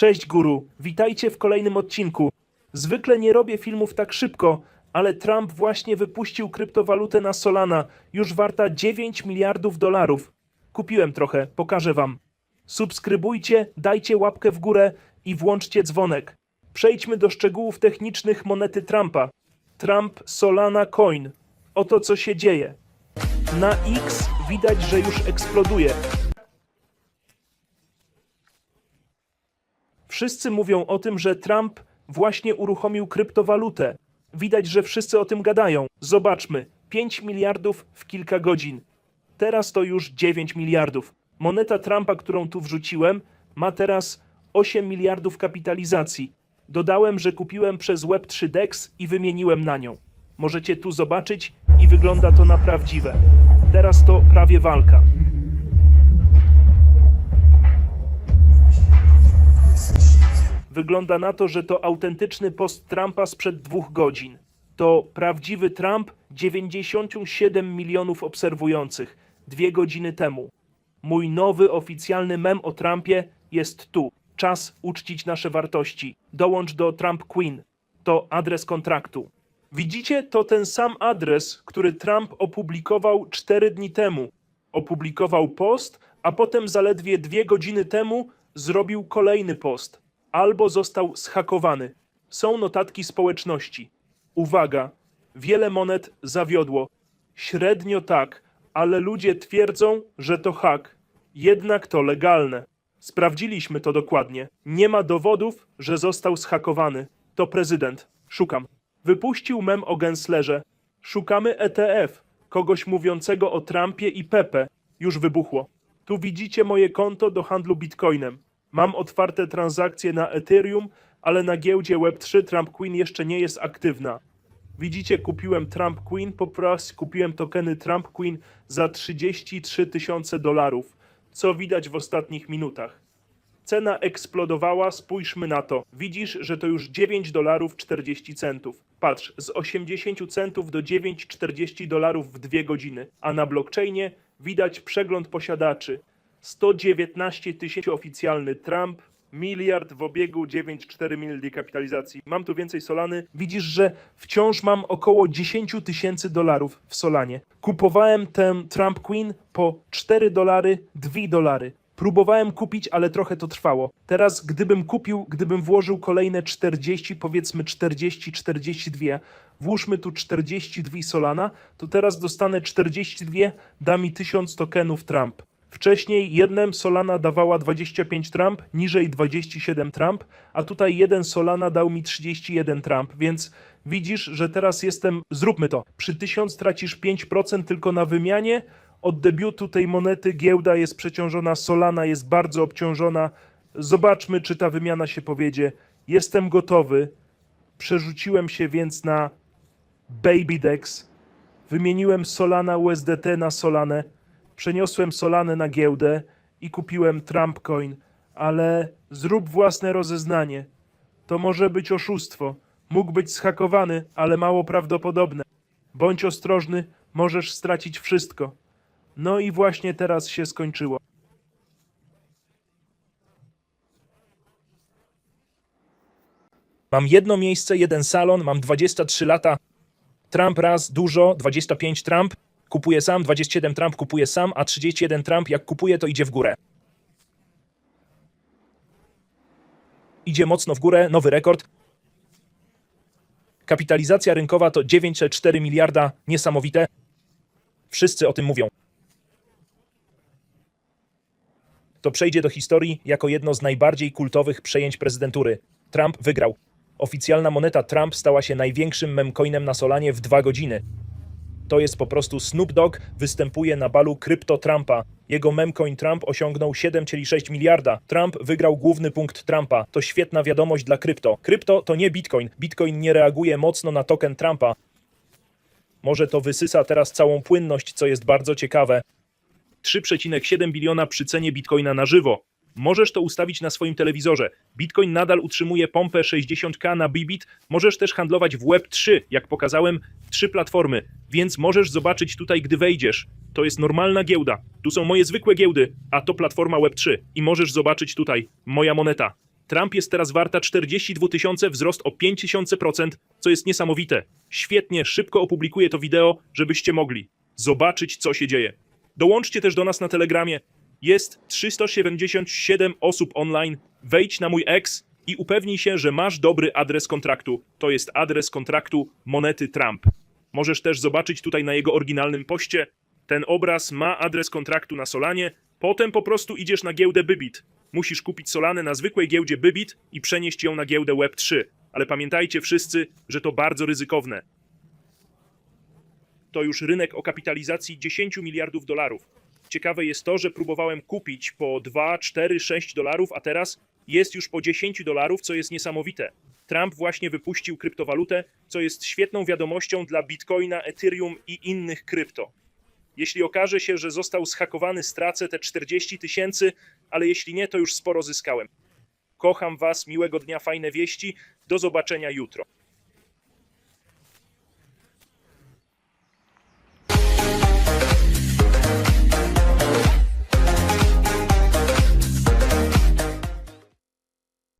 Cześć guru, witajcie w kolejnym odcinku. Zwykle nie robię filmów tak szybko, ale Trump właśnie wypuścił kryptowalutę na Solana, już warta 9 miliardów dolarów. Kupiłem trochę, pokażę wam. Subskrybujcie, dajcie łapkę w górę i włączcie dzwonek. Przejdźmy do szczegółów technicznych monety Trumpa. Trump Solana Coin. Oto co się dzieje. Na X widać, że już eksploduje. Wszyscy mówią o tym, że Trump właśnie uruchomił kryptowalutę. Widać, że wszyscy o tym gadają. Zobaczmy. 5 miliardów w kilka godzin. Teraz to już 9 miliardów. Moneta Trumpa, którą tu wrzuciłem, ma teraz 8 miliardów kapitalizacji. Dodałem, że kupiłem przez Web3 DEX i wymieniłem na nią. Możecie tu zobaczyć i wygląda to na prawdziwe. Teraz to prawie walka. Wygląda na to, że to autentyczny post Trumpa sprzed dwóch godzin. To prawdziwy Trump, 97 milionów obserwujących, dwie godziny temu. Mój nowy oficjalny mem o Trumpie jest tu. Czas uczcić nasze wartości. Dołącz do Trump Queen. To adres kontraktu. Widzicie, to ten sam adres, który Trump opublikował cztery dni temu. Opublikował post, a potem zaledwie dwie godziny temu zrobił kolejny post. Albo został zhakowany. Są notatki społeczności. Uwaga, wiele monet zawiodło. Średnio tak, ale ludzie twierdzą, że to hak. Jednak to legalne. Sprawdziliśmy to dokładnie. Nie ma dowodów, że został zhakowany. To prezydent. Szukam. Wypuścił mem o Genslerze. Szukamy ETF. Kogoś mówiącego o Trumpie i Pepe. Już wybuchło. Tu widzicie moje konto do handlu bitcoinem. Mam otwarte transakcje na Ethereum, ale na giełdzie Web3 Trump Queen jeszcze nie jest aktywna. Widzicie, kupiłem Trump Queen, po prostu kupiłem tokeny Trump Queen za 33 tysiące dolarów, co widać w ostatnich minutach. Cena eksplodowała, spójrzmy na to. Widzisz, że to już 9 dolarów 40 centów. Patrz, z 80 centów do 9,40 dolarów w dwie godziny. A na blockchainie widać przegląd posiadaczy. 119 tysięcy oficjalny Trump, miliard w obiegu, 9,4 mil kapitalizacji. Mam tu więcej Solany. Widzisz, że wciąż mam około 10 tysięcy dolarów w Solanie. Kupowałem tę Trump Queen po 4 dolary, 2 dolary. Próbowałem kupić, ale trochę to trwało. Teraz, gdybym kupił, gdybym włożył kolejne 40, powiedzmy 40, 42, włóżmy tu 42 Solana, to teraz dostanę 42, da mi 1000 tokenów Trump. Wcześniej jednym Solana dawała 25 Trump, niżej 27 Trump, a tutaj jeden Solana dał mi 31 Trump, więc widzisz, że teraz jestem, zróbmy to, przy 1000 tracisz 5% tylko na wymianie, od debiutu tej monety giełda jest przeciążona, Solana jest bardzo obciążona. Zobaczmy, czy ta wymiana się powiedzie. Jestem gotowy. Przerzuciłem się więc na BabyDex. Wymieniłem Solana USDT na Solanę. Przeniosłem Solanę na giełdę i kupiłem Trump Coin. Ale zrób własne rozeznanie. To może być oszustwo. Mógł być zhakowany, ale mało prawdopodobne. Bądź ostrożny, możesz stracić wszystko. No i właśnie teraz się skończyło. Mam jedno miejsce, jeden salon, mam 23 lata. Trump raz, dużo, 25 Trump. Kupuję sam, 27 Trump kupuje sam, a 31 Trump jak kupuje to idzie w górę. Idzie mocno w górę, nowy rekord. Kapitalizacja rynkowa to 904 miliarda, niesamowite. Wszyscy o tym mówią. To przejdzie do historii jako jedno z najbardziej kultowych przejęć prezydentury. Trump wygrał. Oficjalna moneta Trump stała się największym memcoinem na Solanie w dwa godziny. To jest po prostu Snoop Dogg występuje na balu krypto Trumpa. Jego memcoin Trump osiągnął 7,6 miliarda. Trump wygrał główny punkt Trumpa. To świetna wiadomość dla krypto. Krypto to nie Bitcoin. Bitcoin nie reaguje mocno na token Trumpa. Może to wysysa teraz całą płynność, co jest bardzo ciekawe. 3,7 biliona przy cenie bitcoina na żywo. Możesz to ustawić na swoim telewizorze. Bitcoin nadal utrzymuje pompę 60k na Bybit. Możesz też handlować w Web3, jak pokazałem, trzy platformy, więc możesz zobaczyć tutaj, gdy wejdziesz. To jest normalna giełda. Tu są moje zwykłe giełdy, a to platforma Web3 i możesz zobaczyć tutaj moja moneta. Trump jest teraz warta 42 tysiące, wzrost o 5 tysięcy procent, co jest niesamowite. Świetnie, szybko opublikuję to wideo, żebyście mogli zobaczyć, co się dzieje. Dołączcie też do nas na Telegramie. Jest 377 osób online. Wejdź na mój ex i upewnij się, że masz dobry adres kontraktu. To jest adres kontraktu monety Trump. Możesz też zobaczyć tutaj na jego oryginalnym poście. Ten obraz ma adres kontraktu na Solanie. Potem po prostu idziesz na giełdę Bybit. Musisz kupić Solanę na zwykłej giełdzie Bybit i przenieść ją na giełdę Web3. Ale pamiętajcie wszyscy, że to bardzo ryzykowne. To już rynek o kapitalizacji 10 miliardów dolarów. Ciekawe jest to, że próbowałem kupić po 2, 4, 6 dolarów, a teraz jest już po 10 dolarów, co jest niesamowite. Trump właśnie wypuścił kryptowalutę, co jest świetną wiadomością dla Bitcoina, Ethereum i innych krypto. Jeśli okaże się, że został zhakowany, stracę te 40 tysięcy, ale jeśli nie, to już sporo zyskałem. Kocham Was, miłego dnia, fajne wieści. Do zobaczenia jutro.